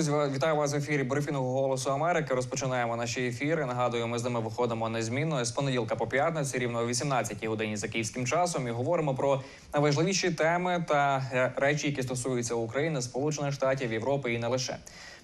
Друзі, вітаю вас в ефірі брифінгу Голосу Америки. Розпочинаємо наші ефіри. Нагадую, ми з ними виходимо незмінно з понеділка по п'ятницю, рівно о 18-й годині за київським часом. І говоримо про найважливіші теми та е, речі, які стосуються України, Сполучених Штатів, Європи і не лише.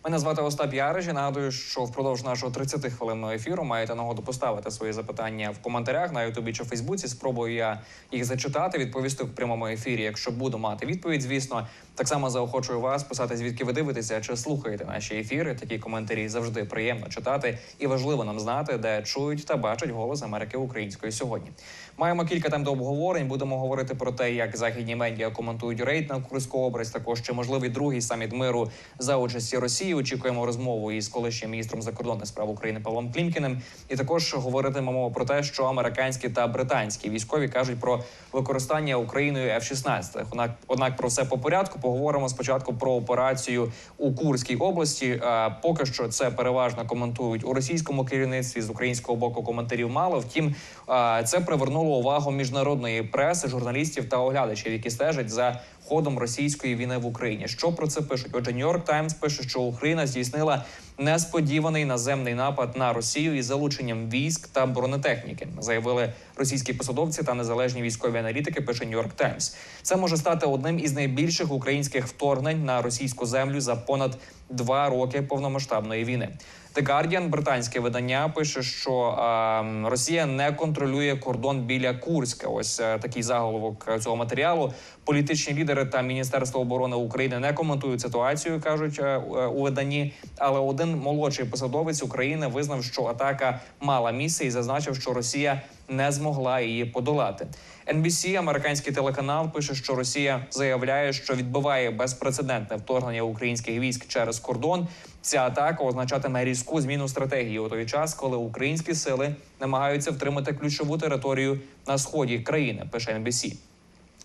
Мене звати Остап Яриш. і Нагадую, що впродовж нашого 30-хвилинного ефіру маєте нагоду поставити свої запитання в коментарях на Ютубі чи Фейсбуці. Спробую я їх зачитати, відповісти в прямому ефірі, якщо буду мати відповідь. Звісно, так само заохочую вас писати, звідки ви дивитеся чи слухаєте наші ефіри. Такі коментарі завжди приємно читати, і важливо нам знати, де чують та бачать голос Америки української сьогодні. Маємо кілька тем до обговорень. Будемо говорити про те, як західні медіа коментують рейд на Курську область. Також чи можливий другий саміт миру за участі Росії. Очікуємо розмову із колишнім міністром закордонних справ України Павлом Клімкіним. І також говоритимемо про те, що американські та британські військові кажуть про використання Україною F-16. Однак, однак про все по порядку. Поговоримо спочатку про операцію у Курській області. А, Поки що це переважно коментують у російському керівництві з українського боку коментарів мало. Втім, а, це привернуло увагу міжнародної преси, журналістів та оглядачів, які стежать за ходом російської війни в Україні. Що про це пишуть? Отже, Нью-Йорк Таймс пише, що Україна здійснила несподіваний наземний напад на Росію із залученням військ та бронетехніки, заявили російські посадовці та незалежні військові аналітики. Пише Нью-Йорк Таймс. Це може стати одним із найбільших українських вторгнень на російську землю за понад два роки повномасштабної війни. The Guardian, британське видання, пише, що е, Росія не контролює кордон біля Курська. Ось е, такий заголовок е, цього матеріалу. Політичні лідери та Міністерство оборони України не коментують ситуацію, кажуть е, е, у виданні. Але один молодший посадовець України визнав, що атака мала місце і зазначив, що Росія не змогла її подолати. NBC, американський телеканал, пише, що Росія заявляє, що відбиває безпрецедентне вторгнення українських військ через кордон. Ця атака означатиме різку зміну стратегії у той час, коли українські сили намагаються втримати ключову територію на сході країни. Пише NBC.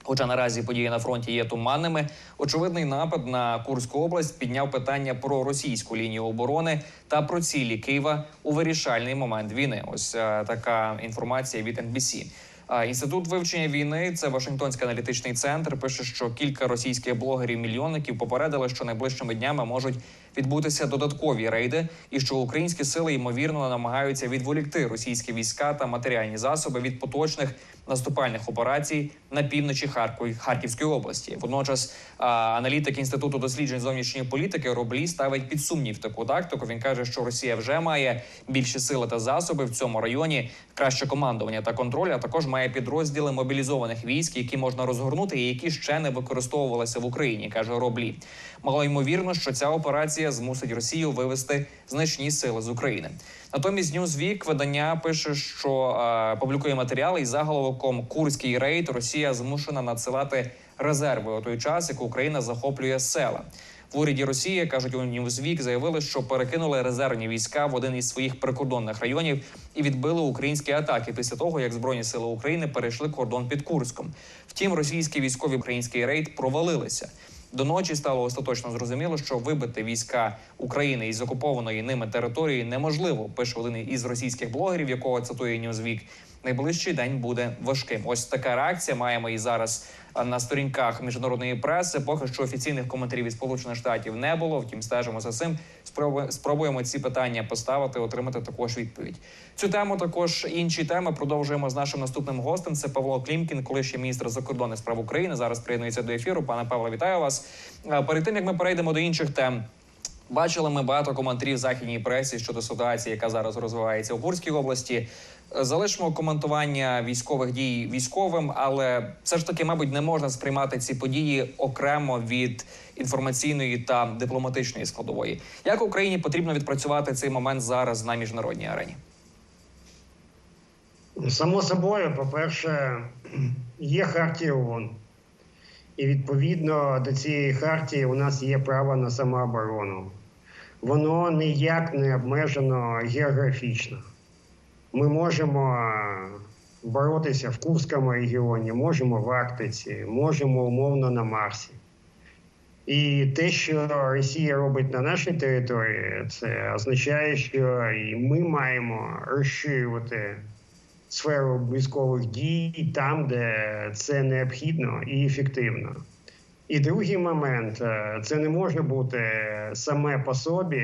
Хоча наразі події на фронті є туманними, очевидний напад на Курську область підняв питання про російську лінію оборони та про цілі Києва у вирішальний момент війни. Ось е, така інформація від NBC. Інститут вивчення війни, це Вашингтонський аналітичний центр. Пише, що кілька російських блогерів-мільйонників попередили, що найближчими днями можуть відбутися додаткові рейди, і що українські сили ймовірно намагаються відволікти російські війська та матеріальні засоби від поточних наступальних операцій на півночі Харків, Харківської області. Водночас аналітик інституту досліджень зовнішньої політики Роблі ставить під сумнів таку тактику. Він каже, що Росія вже має більші сили та засоби в цьому районі, краще командування та контроль, а також має підрозділи мобілізованих військ, які можна розгорнути і які ще не використовувалися в Україні, каже Роблі. Мало ймовірно, що ця операція змусить Росію вивести значні сили з України. Натомість Newsweek видання пише, що е, публікує матеріали із заголовком Курський рейд Росія змушена надсилати резерви у той час, як Україна захоплює села. В уряді Росії кажуть у Newsweek, заявили, що перекинули резервні війська в один із своїх прикордонних районів і відбили українські атаки після того, як збройні сили України перейшли кордон під Курском. Втім, російські військові український рейд провалилися. До ночі стало остаточно зрозуміло, що вибити війська України із окупованої ними території неможливо. Пише один із російських блогерів, якого цитує Newsweek. Найближчий день буде важким. Ось така реакція маємо і зараз на сторінках міжнародної преси. Поки що офіційних коментарів від Сполучених Штатів не було. Втім, стежимо за цим. Спробуємо, ці питання поставити, отримати також відповідь. Цю тему також інші теми продовжуємо з нашим наступним гостем. Це Павло Клімкін, колишній міністр закордонних справ України. Зараз приєднується до ефіру. Пане Павло, вітаю вас. Перед тим як ми перейдемо до інших тем. Бачили ми багато коментарів західній пресі щодо ситуації, яка зараз розвивається у Курській області. Залишимо коментування військових дій військовим, але все ж таки, мабуть, не можна сприймати ці події окремо від інформаційної та дипломатичної складової. Як Україні потрібно відпрацювати цей момент зараз на міжнародній арені? Само собою, по-перше, є хартія ООН. І відповідно до цієї хартії у нас є право на самооборону. Воно ніяк не обмежено географічно. Ми можемо боротися в Курському регіоні, можемо в Арктиці, можемо умовно на Марсі. І те, що Росія робить на нашій території, це означає, що і ми маємо розширювати сферу військових дій там, де це необхідно і ефективно. І другий момент е, це не може бути саме по собі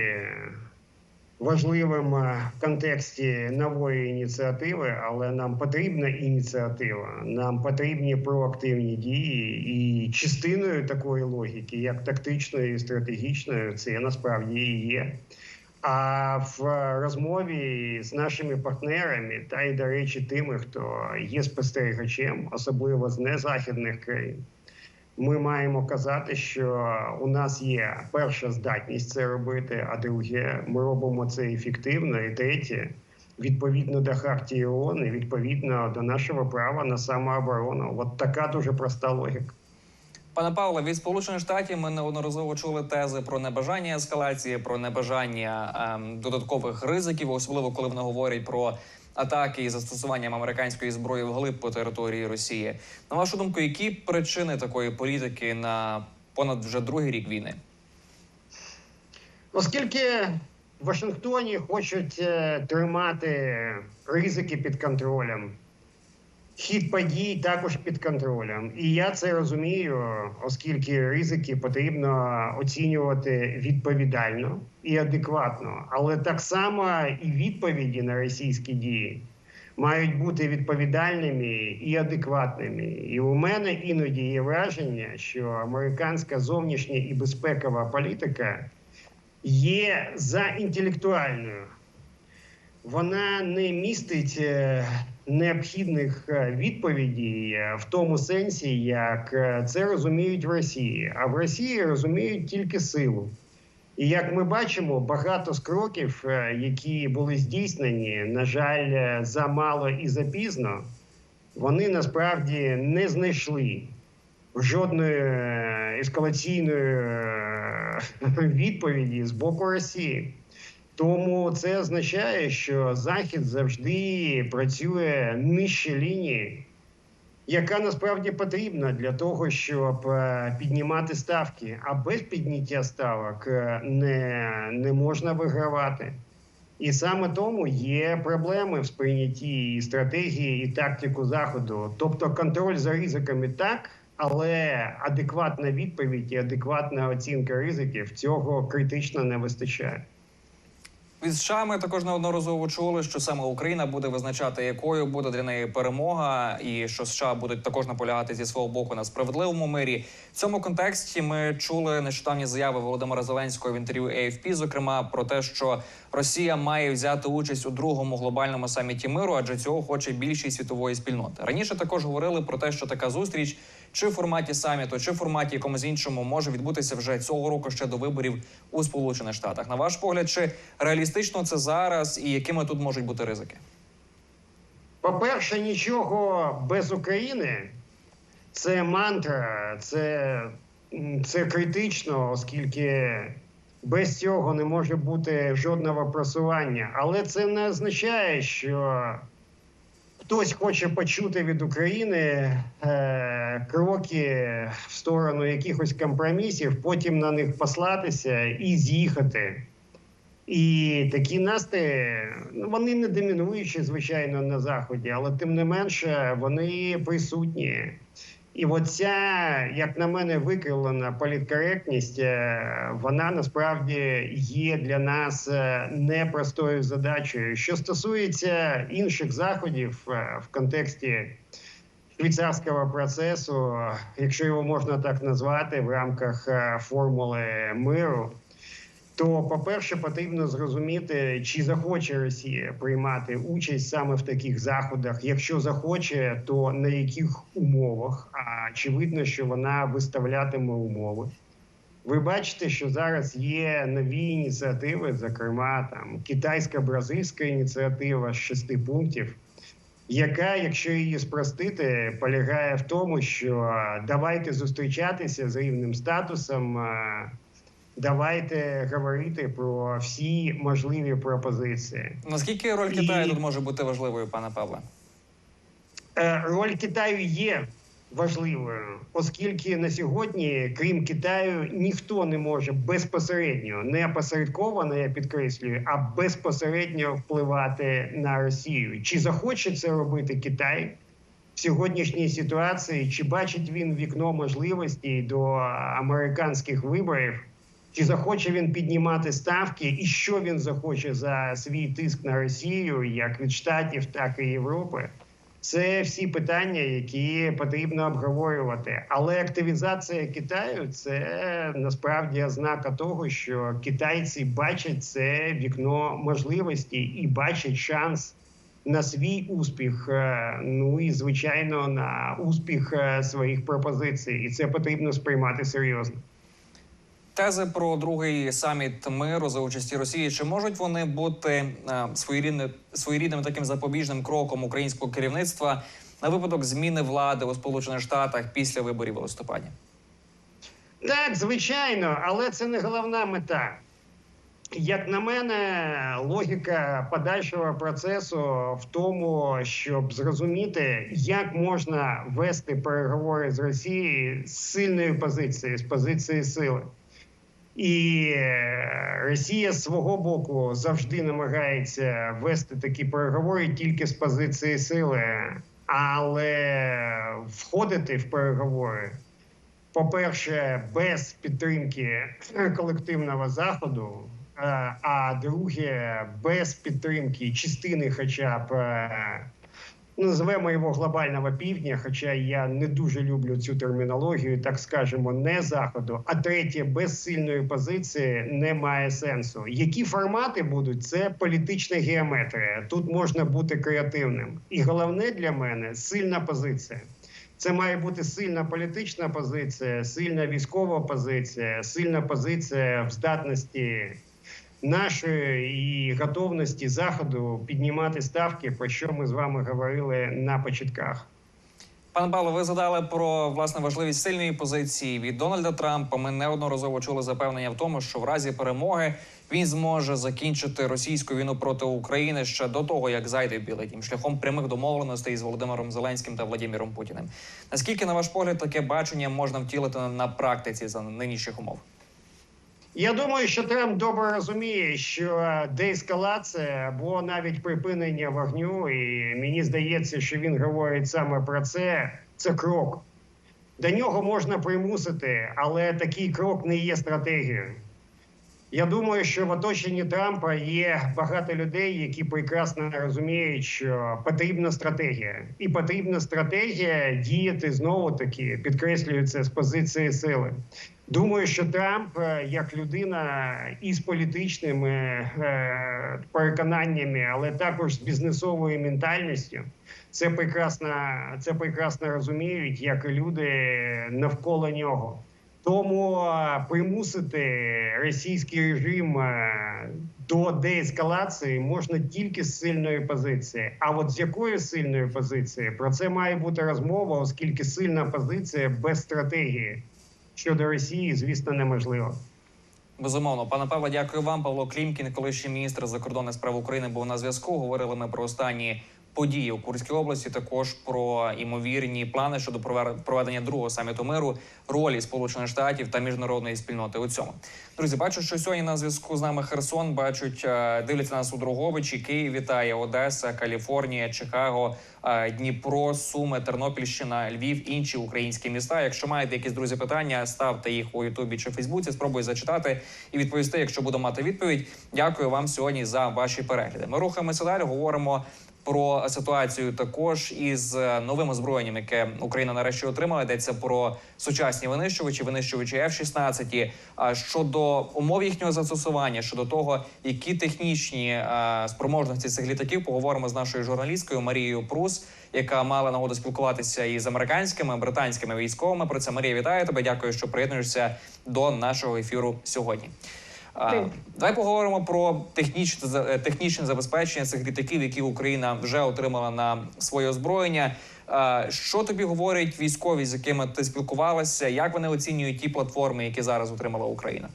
важливим е, в контексті нової ініціативи, але нам потрібна ініціатива, нам потрібні проактивні дії, і частиною такої логіки, як тактичною і стратегічною, це насправді і є. А в розмові з нашими партнерами, та й до речі, тими, хто є спостерігачем, особливо з незахідних країн, ми маємо казати, що у нас є перша здатність це робити, а друге, ми робимо це ефективно. І третє, відповідно до хартії ООН і відповідно до нашого права на самооборону. От така дуже проста логіка. Пане Павле, від Сполучених Штатів ми неодноразово чули тези про небажання ескалації, про небажання ем, додаткових ризиків, особливо коли вони говорять про атаки і застосуванням американської зброї вглиб по території Росії. На вашу думку, які причини такої політики на понад вже другий рік війни? Оскільки в Вашингтоні хочуть е, тримати ризики під контролем, хід подій також під контролем. І я це розумію, оскільки ризики потрібно оцінювати відповідально і адекватно. Але так само і відповіді на російські дії мають бути відповідальними і адекватними. І у мене іноді є враження, що американська зовнішня і безпекова політика є за інтелектуальною. Вона не містить е, необхідних е, відповідей е, в тому сенсі, як е, це розуміють в Росії. А в Росії розуміють тільки силу. І як ми бачимо, багато з кроків, які були здійснені, на жаль, замало і запізно, вони насправді не знайшли жодної ескалаційної відповіді з боку Росії. Тому це означає, що Захід завжди працює нижче лінії, яка насправді потрібна для того, щоб е, піднімати ставки. А без підняття ставок е, не, не можна вигравати. І саме тому є проблеми в сприйнятті і стратегії і тактику заходу. Тобто контроль за ризиками так, але адекватна відповідь і адекватна оцінка ризиків цього критично не вистачає. Від США ми також неодноразово чули, що саме Україна буде визначати, якою буде для неї перемога, і що США будуть також наполягати зі свого боку на справедливому мирі. В цьому контексті ми чули нещодавні заяви Володимира Зеленського в інтерв'ю AFP, зокрема про те, що Росія має взяти участь у другому глобальному саміті миру, адже цього хоче більшість світової спільноти. Раніше також говорили про те, що така зустріч чи в форматі саміту, чи в форматі якомусь іншому може відбутися вже цього року ще до виборів у Сполучених Штатах. На ваш погляд, чи реалістично це зараз, і якими тут можуть бути ризики? По-перше, нічого без України це мантра, це, це критично, оскільки без цього не може бути жодного просування. Але це не означає, що хтось хоче почути від України е, кроки в сторону якихось компромісів, потім на них послатися і з'їхати. І такі настрої, ну вони не домінуючі, звичайно, на заході, але тим не менше вони присутні. І оця, як на мене, викривлена політкоректність, е, вона насправді є для нас е, непростою задачею. Що стосується інших заходів е, в контексті швейцарського процесу, якщо його можна так назвати, в рамках формули миру. То, по-перше, потрібно зрозуміти, чи захоче Росія приймати участь саме в таких заходах. Якщо захоче, то на яких умовах? А очевидно, що вона виставлятиме умови. Ви бачите, що зараз є нові ініціативи, зокрема там китайсько-бразильська ініціатива з шести пунктів, яка, якщо її спростити, полягає в тому, що давайте зустрічатися з рівним статусом. Давайте говорити про всі можливі пропозиції. Наскільки роль І- Китаю тут може бути важливою, пане Павле? Е, Роль Китаю є важливою, оскільки на сьогодні, крім Китаю, ніхто не може безпосередньо, не опосередковано, я підкреслюю, а безпосередньо впливати на Росію. Чи захоче це робити Китай? в сьогоднішній ситуації, чи бачить він вікно можливостей до американських виборів, чи захоче він піднімати ставки, і що він захоче за свій тиск на Росію, як від Штатів, так і Європи. Це всі питання, які потрібно обговорювати. Але активізація Китаю це насправді ознака того, що китайці бачать це вікно можливості і бачать шанс на свій успіх. е, Ну і звичайно на успіх е, своїх пропозицій, і це потрібно сприймати серйозно. Тези про другий саміт миру за участі Росії. Чи можуть вони бути е, своєрідним, своєрідним таким запобіжним кроком українського керівництва на випадок зміни влади у Сполучених Штатах після виборів у листопаді? Так, звичайно, але це не головна мета. Як на мене, логіка подальшого процесу в тому, щоб зрозуміти, як можна вести переговори з Росією з сильної позиції, з позиції сили. І е, Росія з свого боку завжди намагається вести такі переговори тільки з позиції сили, але входити в переговори по-перше, без підтримки колективного заходу. е, А друге, без підтримки частини, хоча б ну, його глобального півдня, хоча я не дуже люблю цю термінологію, так скажемо, не заходу. А третє, без сильної позиції немає сенсу. Які формати будуть? Це політична геометрія. Тут можна бути креативним. І головне для мене сильна позиція. Це має бути сильна політична позиція, сильна військова позиція, сильна позиція в здатності нашої готовності заходу піднімати ставки, про що ми з вами говорили на початках. Пане Павло, ви задали про власне важливість сильної позиції від Дональда Трампа. Ми неодноразово чули запевнення в тому, що в разі перемоги він зможе закінчити російську війну проти України ще до того, як зайде Білий Дім, шляхом прямих домовленостей з Володимиром Зеленським та Владимиром Путіним. Наскільки, на ваш погляд, таке бачення можна втілити на практиці за нинішніх умов? Я думаю, що Трамп добре розуміє, що деескалація або навіть припинення вогню, і мені здається, що він говорить саме про це. Це крок. До нього можна примусити, але такий крок не є стратегією. Я думаю, що в оточенні Трампа є багато людей, які прекрасно розуміють, що потрібна стратегія, і потрібна стратегія діяти знову таки, підкреслюю це з позиції сили. Думаю, що Трамп, е, як людина із політичними е, переконаннями, але також з бізнесовою ментальністю, це прекрасно, це прекрасно розуміють, як і люди навколо нього. Тому примусити російський режим до деескалації можна тільки з сильної позиції. А от з якої сильної позиції про це має бути розмова, оскільки сильна позиція без стратегії щодо Росії, звісно, неможливо. Безумовно, пане Павло, дякую вам. Павло Клімкін, колишній міністр закордонних справ України, був на зв'язку. Говорили ми про останні події у Курській області. Також про імовірні плани щодо проведення другого саміту миру, ролі Сполучених Штатів та міжнародної спільноти у цьому. Друзі, бачу, що сьогодні на зв'язку з нами Херсон. Бачать, е, дивляться нас у Друговичі, Київ, вітає Одеса, Каліфорнія, Чикаго, е, Дніпро, Суми, Тернопільщина, Львів, інші українські міста. Якщо маєте якісь друзі питання, ставте їх у Ютубі чи Фейсбуці. Спробую зачитати і відповісти, якщо буду мати відповідь. Дякую вам сьогодні за ваші перегляди. Ми рухаємося далі. Говоримо про ситуацію також із е, новим озброєнням, яке Україна нарешті отримала. Йдеться про сучасні винищувачі, винищувачі F-16. А щодо умов їхнього застосування, щодо того, які технічні е, спроможності цих літаків, поговоримо з нашою журналісткою Марією Прус, яка мала нагоду спілкуватися із американськими британськими військовими. Про це Марія вітаю тебе. Дякую, що приєднуєшся до нашого ефіру сьогодні. А, Давай поговоримо про технічне е, технічне забезпечення цих літаків, які Україна вже отримала на своє озброєння. А, Що тобі говорять військові, з якими ти спілкувалася? Як вони оцінюють ті платформи, які зараз отримала Україна?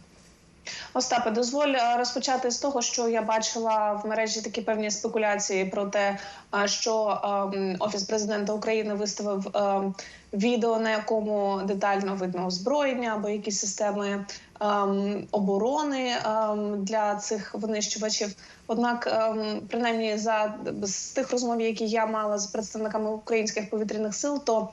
Остапе, дозволь е, розпочати з того, що я бачила в мережі такі певні спекуляції про те, е, що ем, офіс президента України виставив ем, відео, на якому детально видно озброєння або якісь системи ем, оборони для цих винищувачів. Однак, принаймні, за з тих розмов, які я мала з представниками українських повітряних сил, то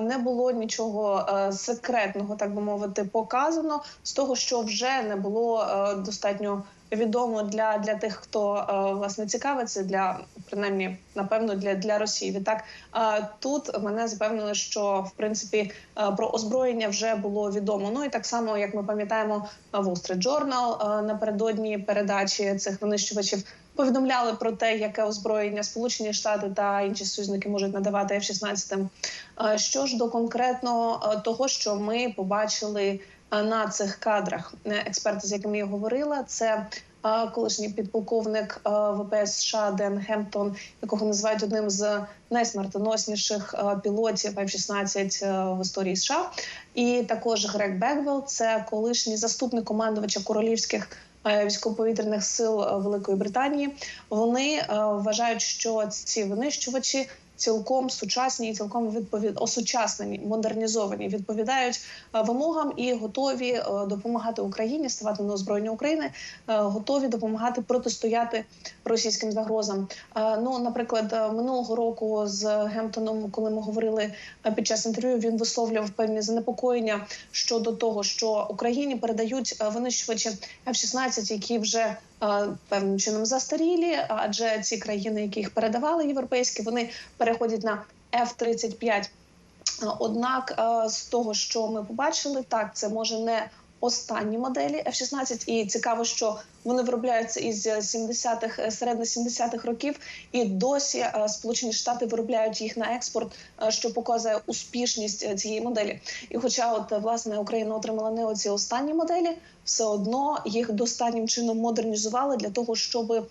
не було нічого е, секретного, так би мовити, показано з того, що вже не було е, достатньо відомо для, для тих, хто е, власне цікавиться, для принаймні, напевно, для, для Росії. Відтак тут мене запевнили, що в принципі про озброєння вже було відомо. Ну і так само, як ми пам'ятаємо, Wall Street Journal напередодні передачі цих винищувачів. Повідомляли про те, яке озброєння Сполучені Штати та інші союзники можуть надавати F-16. Е, Що ж до конкретно е, того, що ми побачили е, на цих кадрах, експерти, з якими я говорила, це колишній підполковник ВПС США Ден Гемптон, якого називають одним з найсмертоносніших пілотів F-16 е, в історії США, і також Грег Беквелл, це колишній заступник командувача королівських військово-повітряних сил е, Великої Британії. Вони е, вважають, що ці винищувачі цілком сучасні і цілком відповід осучаснені, модернізовані, відповідають е, вимогам і готові е, допомагати Україні ставати на озброєння України, е, готові допомагати протистояти російським загрозам. Ну, наприклад, минулого року з Гемптоном, коли ми говорили під час інтерв'ю, він висловлював певні занепокоєння щодо того, що Україні передають винищувачі F-16, які вже певним чином застарілі, адже ці країни, які їх передавали європейські, вони переходять на F-35. Е, Однак, е, з того, що ми побачили, так це може не останні моделі F-16, і цікаво, що вони виробляються із 70-х, е, середини 70-х років, і досі е, Сполучені Штати виробляють їх на експорт, е, що показує успішність е, цієї моделі. І хоча, от е, власне, Україна отримала не оці останні моделі, все одно їх достатнім чином модернізували для того, щоб е,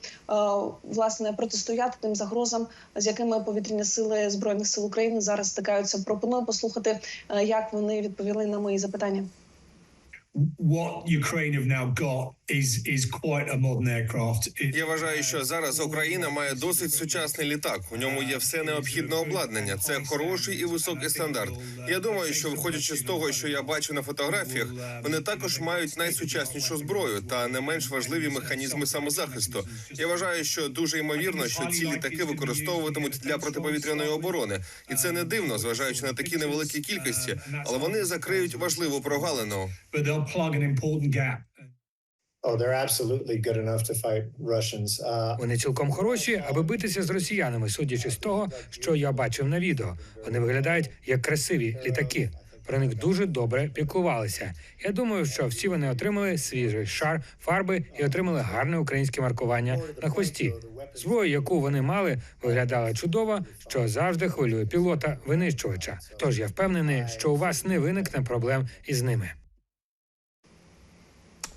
власне протистояти тим загрозам, з якими повітряні сили збройних сил України зараз стикаються. Пропоную послухати, е, як вони відповіли на мої запитання. what Ukraine have now got Я вважаю, що зараз Україна має досить сучасний літак. У ньому є все необхідне обладнання. Це хороший і високий стандарт. Я думаю, що виходячи з того, що я бачу на фотографіях, вони також мають найсучаснішу зброю та не менш важливі механізми самозахисту. Я вважаю, що дуже ймовірно, що ці літаки використовуватимуть для протиповітряної оборони, і це не дивно, зважаючи на такі невеликі кількості, але вони закриють важливу прогалину. Вони цілком хороші, аби битися з росіянами, судячи з того, що я бачив на відео. Вони виглядають як красиві літаки. Про них дуже добре піклувалися. Я думаю, що всі вони отримали свіжий шар фарби і отримали гарне українське маркування на хвості. Зброя, яку вони мали, виглядала чудово, що завжди хвилює пілота винищувача. Тож я впевнений, що у вас не виникне проблем із ними.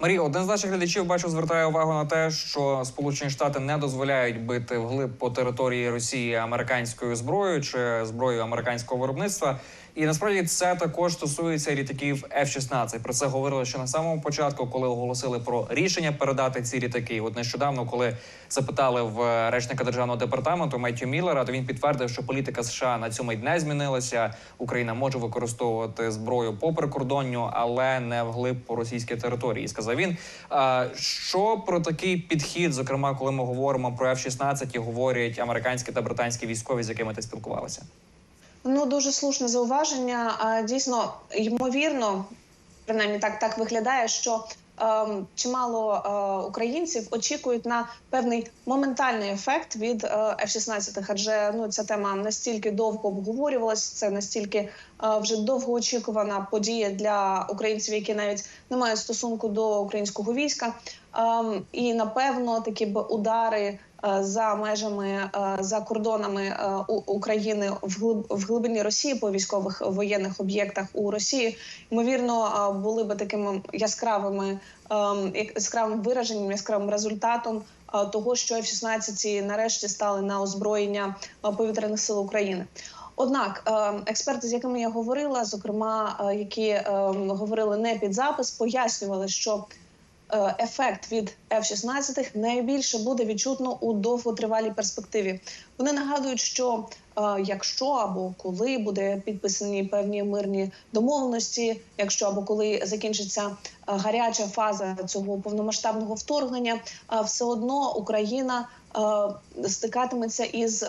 Марія, один з наших глядачів бачу звертає увагу на те, що Сполучені Штати не дозволяють бити вглиб по території Росії американською зброєю чи зброєю американського виробництва. І насправді це також стосується літаків F-16. Про це говорили ще на самому початку, коли оголосили про рішення передати ці літаки. От нещодавно, коли запитали в речника державного департаменту Меттю Міллера, то він підтвердив, що політика США на цьому й не змінилася. Україна може використовувати зброю по прикордонню, але не вглиб по російській території. Сказав він. Що про такий підхід, зокрема, коли ми говоримо про F-16 і говорять американські та британські військові, з якими ти спілкувалася? Ну дуже слушне зауваження. Дійсно, ймовірно, принаймні так, так виглядає, що ем, чимало е, українців очікують на певний моментальний ефект від е, F-16, адже ну ця тема настільки довго обговорювалась, це настільки е, вже довгоочікувана подія для українців, які навіть не мають стосунку до українського війська. Ем, і напевно такі б удари за межами е, за кордонами е, України в глиб в глибині Росії по військових воєнних об'єктах у Росії ймовірно е, були би такими яскравими ем, яскравим вираженням, яскравим результатом е, того, що F-16 нарешті стали на озброєння е, повітряних сил України. Однак е, експерти, з якими я говорила, зокрема, е, які е, говорили не під запис, пояснювали, що е, ефект від F-16 найбільше буде відчутно у довготривалій перспективі. Вони нагадують, що е, якщо або коли буде підписані певні мирні домовленості, якщо або коли закінчиться е, гаряча фаза цього повномасштабного вторгнення, е, все одно Україна е, стикатиметься із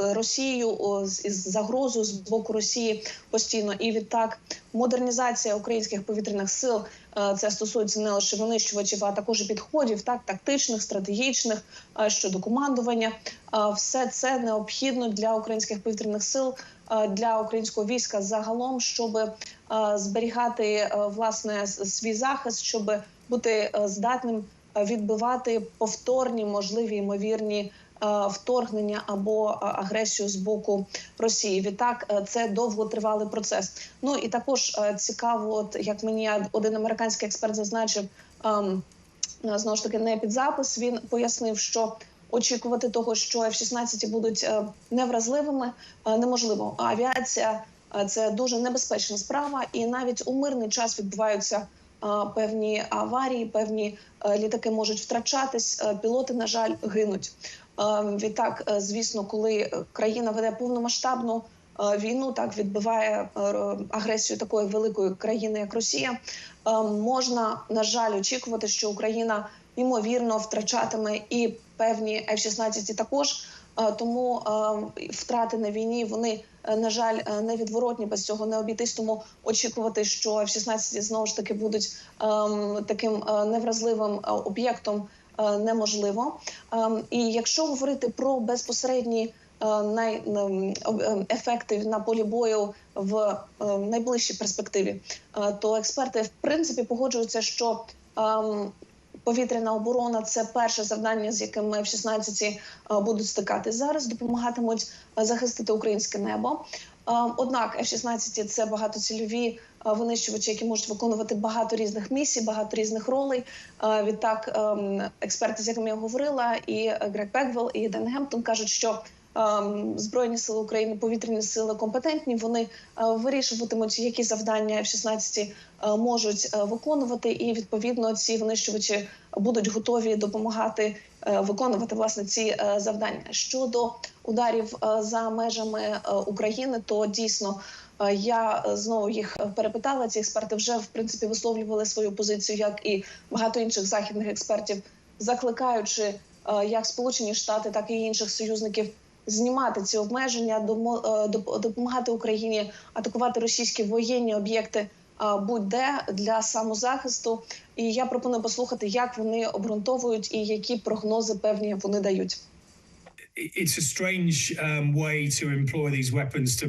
Росією о, з- із загрозою з боку Росії постійно. І відтак модернізація українських повітряних сил е, це стосується не лише винищувачів, а також підходів, так тактичних, стратегічних е, щодо командування. Е, Все це необхідно для українських повітряних сил, для українського війська загалом, щоб зберігати власне свій захист, щоб бути здатним відбивати повторні можливі ймовірні вторгнення або е, агресію з боку Росії. Відтак е, це довготривалий процес. Ну і також е, цікаво, от як мені один американський експерт зазначив. ем, е, Знову ж таки, не під запис. Він пояснив, що очікувати того, що F-16 будуть е, невразливими, е, неможливо. Авіація е, це дуже небезпечна справа, і навіть у мирний час відбуваються е, певні аварії, певні е, літаки можуть втрачатись. е, Пілоти, на жаль, гинуть. Е, Відтак, е, звісно, коли країна веде повномасштабну е, війну, так відбиває е, агресію такої великої країни, як Росія, е, можна на жаль очікувати, що Україна ймовірно втрачатиме і певні F-16 також. Е, Тому е, втрати на війні вони е, на жаль е, невідворотні без цього не обійтись. Тому очікувати, що F-16 знову ж таки будуть ем, таким е, невразливим е, об'єктом е, неможливо. Ем, І якщо говорити про безпосередні е, ем, ефекти на полі бою в е, найближчій перспективі, е, то експерти в принципі погоджуються, що ем, повітряна оборона це перше завдання, з яким F-16 е, будуть стикати зараз. Допомагатимуть е, захистити українське небо. Однак F-16 – це багатоцільові винищувачі, які можуть виконувати багато різних місій, багато різних ролей. Відтак, ем, експерти, з якими я говорила, і Грег Пегвел, і Ден Гемптон кажуть, що ем, збройні сили України, повітряні сили компетентні. Вони е, вирішуватимуть, які завдання F-16 е, можуть е, виконувати, і відповідно ці винищувачі будуть готові допомагати виконувати власне ці завдання. Щодо ударів е, за межами е, України, то дійсно. е, Я знову їх перепитала. Ці експерти вже в принципі висловлювали свою позицію, як і багато інших західних експертів, закликаючи як Сполучені Штати, так і інших союзників знімати ці обмеження, допомагати Україні атакувати російські воєнні об'єкти будь-де для самозахисту. І я пропоную послухати, як вони обґрунтовують і які прогнози певні вони дають. It's a strange um, way to employ these weapons to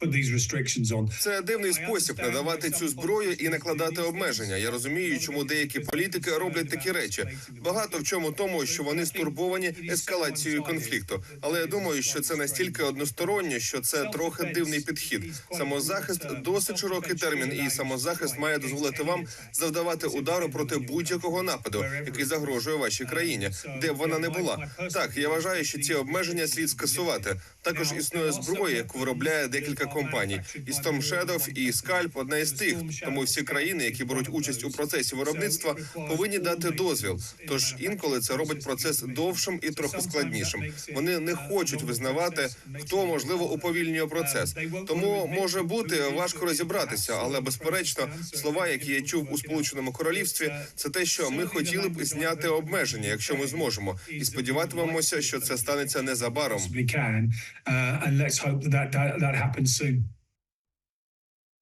put these restrictions on. Це дивний спосіб надавати цю зброю і накладати обмеження. Я розумію, чому деякі політики роблять такі речі. Багато в чому тому, що вони стурбовані ескалацією конфлікту. Але я думаю, що це настільки одностороннє, що це трохи дивний підхід. Самозахист досить широкий термін, і самозахист має дозволити вам завдавати удару проти будь-якого нападу, який загрожує вашій країні, де б вона не була. Так, я вважаю, що ці обмеження слід скасувати. Також існує зброя, яку виробляє декілька компаній. І Storm Shadow, і Scalp – одна із тих. Тому всі країни, які беруть участь у процесі виробництва, повинні дати дозвіл. Тож інколи це робить процес довшим і трохи складнішим. Вони не хочуть визнавати, хто можливо уповільнює процес. Тому може бути важко розібратися, але безперечно, слова, які я чув у Сполученому Королівстві, це те, що ми хотіли б зняти обмеження, якщо ми зможемо, і сподіватимемося, що це станеться незабаром. Possibly can, uh, and let's hope that that, that, that happens soon.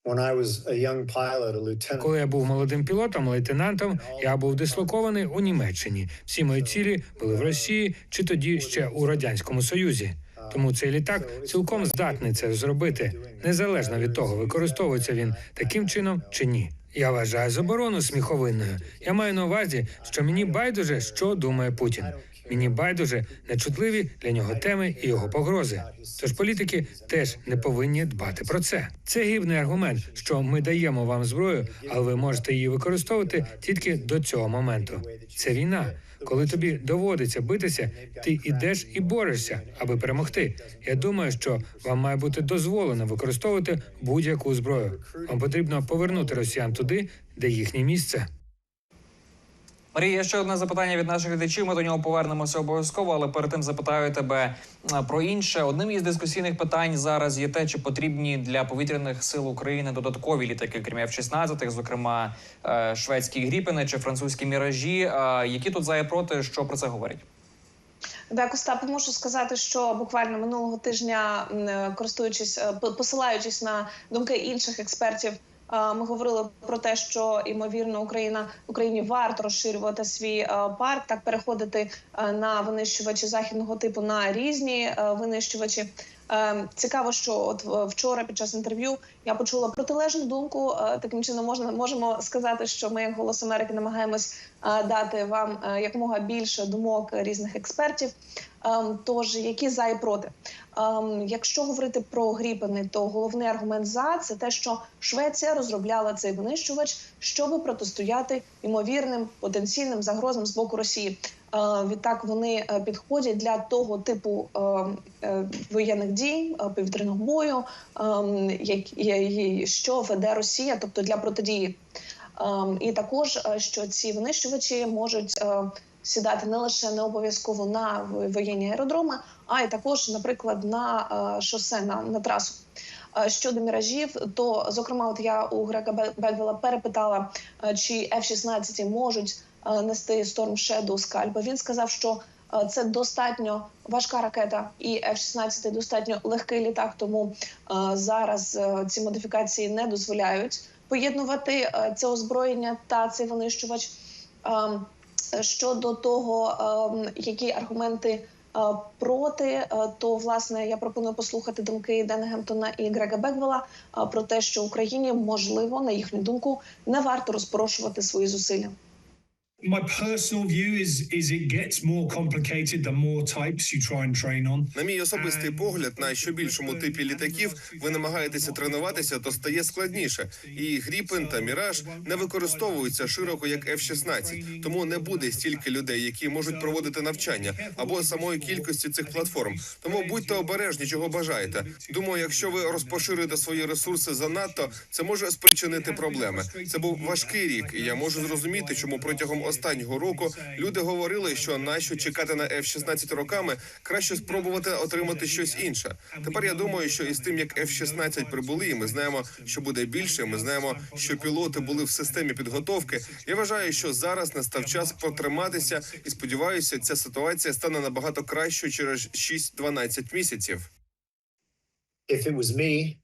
When I was a young pilot, a lieutenant, Коли я був молодим пілотом, лейтенантом, я був дислокований у Німеччині. Всі мої цілі були в Росії чи тоді ще у радянському Союзі. Тому цей літак цілком здатний це зробити, незалежно від того, використовується він таким чином чи ні. Я вважаю заборону сміховинною. Я маю на увазі, що мені байдуже, що думає Путін. Мені байдуже нечутливі для нього теми і його погрози. Тож політики теж не повинні дбати про це. Це гівний аргумент, що ми даємо вам зброю, але ви можете її використовувати тільки до цього моменту. Це війна. Коли тобі доводиться битися, ти ідеш і борешся, аби перемогти. Я думаю, що вам має бути дозволено використовувати будь-яку зброю. Вам потрібно повернути росіян туди, де їхнє місце. Марія, ще одне запитання від наших глядачів. Ми до нього повернемося обов'язково, але перед тим запитаю тебе е, про інше. Одним із дискусійних питань зараз є те, чи потрібні для повітряних сил України додаткові літаки, крім F-16, зокрема е, шведські гріпени чи французькі міражі. Е, Які тут за і проти, що про це говорять? Так, Остапе, можу сказати, що буквально минулого тижня, користуючись посилаючись на думки інших експертів, ми говорили про те, що ймовірно Україна Україні варто розширювати свій е, парк, так переходити е, на винищувачі західного типу на різні е, винищувачі. Цікаво, що от вчора під час інтерв'ю я почула протилежну думку. Таким чином можна можемо сказати, що ми, як голос Америки, намагаємось дати вам якомога більше думок різних експертів. Ем, Тож які за і проти, Ем, якщо говорити про гріпени, то головний аргумент за це те, що Швеція розробляла цей винищувач, щоб протистояти ймовірним потенційним загрозам з боку Росії. Е, Відтак вони е, підходять для того типу е, воєнних дій, повітряного бою, ем, що веде Росія, тобто для протидії. І також що ці винищувачі можуть сідати не лише не обов'язково на воєнні аеродроми, а й також, наприклад, на е, шосе на, на трасу. Е, Щодо міражів, то зокрема, от я у Грека Бе- Беквела перепитала, е, чи F-16 можуть нести Storm Shadow скальпи. Він сказав, що це достатньо важка ракета, і F-16 достатньо легкий літак. Тому зараз ці модифікації не дозволяють поєднувати це озброєння та цей винищувач. Щодо того, ем, які аргументи е, проти, е, то власне я пропоную послухати думки Дена Гемптона і Грега Беквела е, про те, що Україні можливо, на їхню думку, не варто розпорошувати свої зусилля. My personal view is is it gets more complicated the more types you try and train on. На мій особистий погляд, на що більшому типі літаків ви намагаєтеся тренуватися, то стає складніше. І Гріпен та Міраж не використовуються широко як F-16, тому не буде стільки людей, які можуть проводити навчання або самої кількості цих платформ. Тому будьте обережні, чого бажаєте. Думаю, якщо ви розпоширите свої ресурси занадто, це може спричинити проблеми. Це був важкий рік, і я можу зрозуміти, чому протягом останнього року люди говорили, що нащо чекати на F-16 роками, краще спробувати отримати щось інше. Тепер я думаю, що із тим, як F-16 прибули, і ми знаємо, що буде більше. Ми знаємо, що пілоти були в системі підготовки. Я вважаю, що зараз настав час потриматися, і сподіваюся, ця ситуація стане набагато кращою через 6-12 місяців.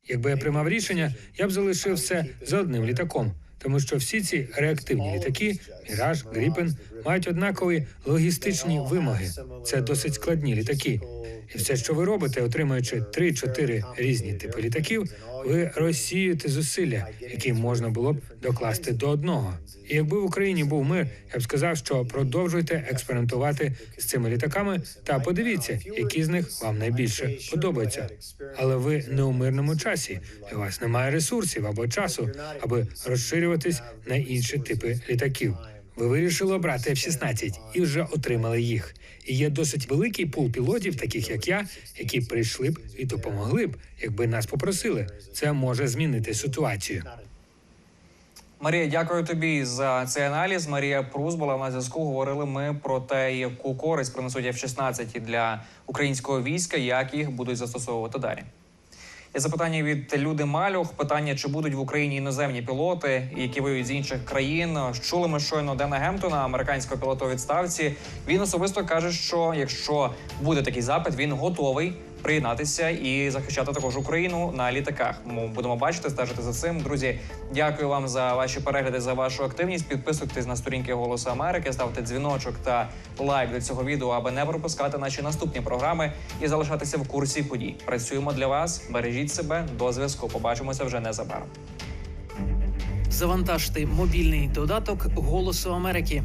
Якби я приймав рішення, я б залишив все за одним літаком, тому що всі ці реактивні літаки, Міраж, Гріпен, мають однакові логістичні вимоги. Це досить складні літаки. І все, що ви робите, отримуючи 3-4 різні типи літаків, ви розсіюєте зусилля, які можна було б докласти до одного. І якби в Україні був мир, я б сказав, що продовжуйте експериментувати з цими літаками та подивіться, які з них вам найбільше подобаються. Але ви не у мирному часі. У вас немає ресурсів або часу, аби розширюватись на інші типи літаків. Ви вирішили обрати F-16 і вже отримали їх. І є досить великий пул пілотів, таких як я, які прийшли б і допомогли б, якби нас попросили. Це може змінити ситуацію. Марія, дякую тобі за цей аналіз. Марія Прус була на зв'язку. Говорили ми про те, яку користь принесуть F-16 для українського війська, як їх будуть застосовувати далі. Запитання від Люди Малюх. Питання: чи будуть в Україні іноземні пілоти, які воюють з інших країн? Чули ми щойно Дена Гемптона, американського пілота у відставці. Він особисто каже, що якщо буде такий запит, він готовий приєднатися і захищати також Україну на літаках. Ми будемо бачити, стежити за цим. Друзі, дякую вам за ваші перегляди, за вашу активність. Підписуйтесь на сторінки Голосу Америки, ставте дзвіночок та лайк до цього відео, аби не пропускати наші наступні програми і залишатися в курсі подій. Працюємо для вас. Бережіть себе до зв'язку. Побачимося вже незабаром. Завантажте мобільний додаток Голосу Америки.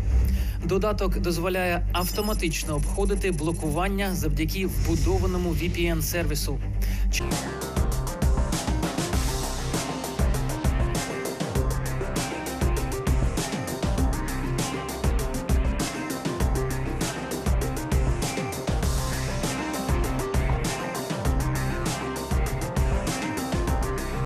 Додаток дозволяє автоматично обходити блокування завдяки вбудованому VPN-сервісу. Чи-